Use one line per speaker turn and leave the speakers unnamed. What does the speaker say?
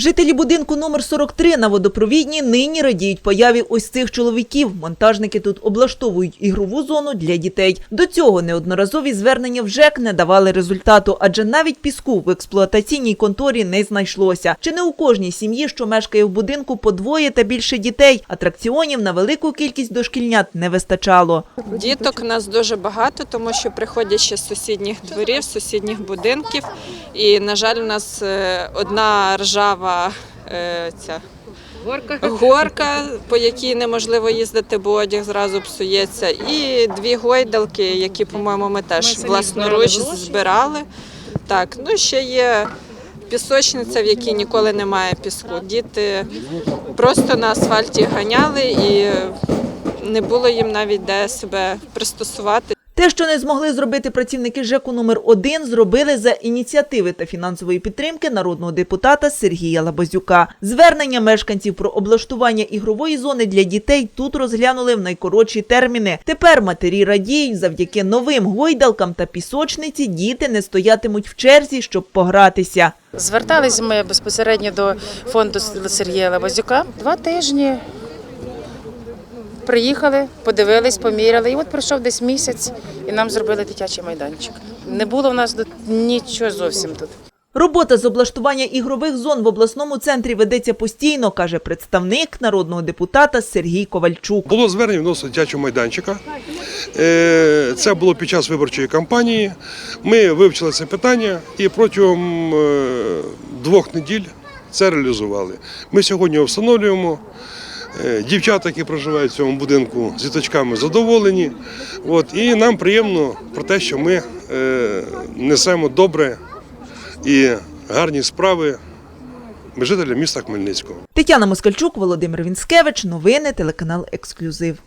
Жителі будинку номер 43 на водопровідній нині радіють появі ось цих чоловіків. Монтажники тут облаштовують ігрову зону для дітей. До цього неодноразові звернення в ЖЕК не давали результату, адже навіть піску в експлуатаційній конторі не знайшлося. Чи не у кожній сім'ї, що мешкає в будинку, по двоє та більше дітей, атракціонів на велику кількість дошкільнят не вистачало.
Діток нас дуже багато, тому що приходять ще з сусідніх дворів, з сусідніх будинків. І, на жаль, у нас е, одна ржава е, ця горка, по якій неможливо їздити, бо одяг зразу псується. І дві гойдалки, які, по-моєму, ми теж власноруч збирали. Так, ну ще є пісочниця, в якій ніколи немає піску. Діти просто на асфальті ганяли і не було їм навіть де себе пристосувати.
Те, що не змогли зробити працівники ЖЕКу номер 1 зробили за ініціативи та фінансової підтримки народного депутата Сергія Лабазюка. Звернення мешканців про облаштування ігрової зони для дітей тут розглянули в найкоротші терміни. Тепер матері радіють, завдяки новим гойдалкам та пісочниці діти не стоятимуть в черзі, щоб погратися.
Звертались ми безпосередньо до фонду Сергія Лабазюка. Два тижні приїхали, подивились, поміряли. І от пройшов десь місяць, і нам зробили дитячий майданчик. Не було в нас тут нічого зовсім тут.
Робота з облаштування ігрових зон в обласному центрі ведеться постійно, каже представник народного депутата Сергій Ковальчук.
Було звернення відносно дитячого майданчика. Е, Це було під час виборчої кампанії. Ми вивчили це питання і протягом е, двох неділь це реалізували. Ми сьогодні встановлюємо. Е, Дівчата, які проживають в цьому будинку, з діточками задоволені. От, і нам приємно про те, що ми е, несемо добре і гарні справи жителям міста Хмельницького.
Тетяна Москальчук, Володимир Вінськевич. Новини телеканал Ексклюзив.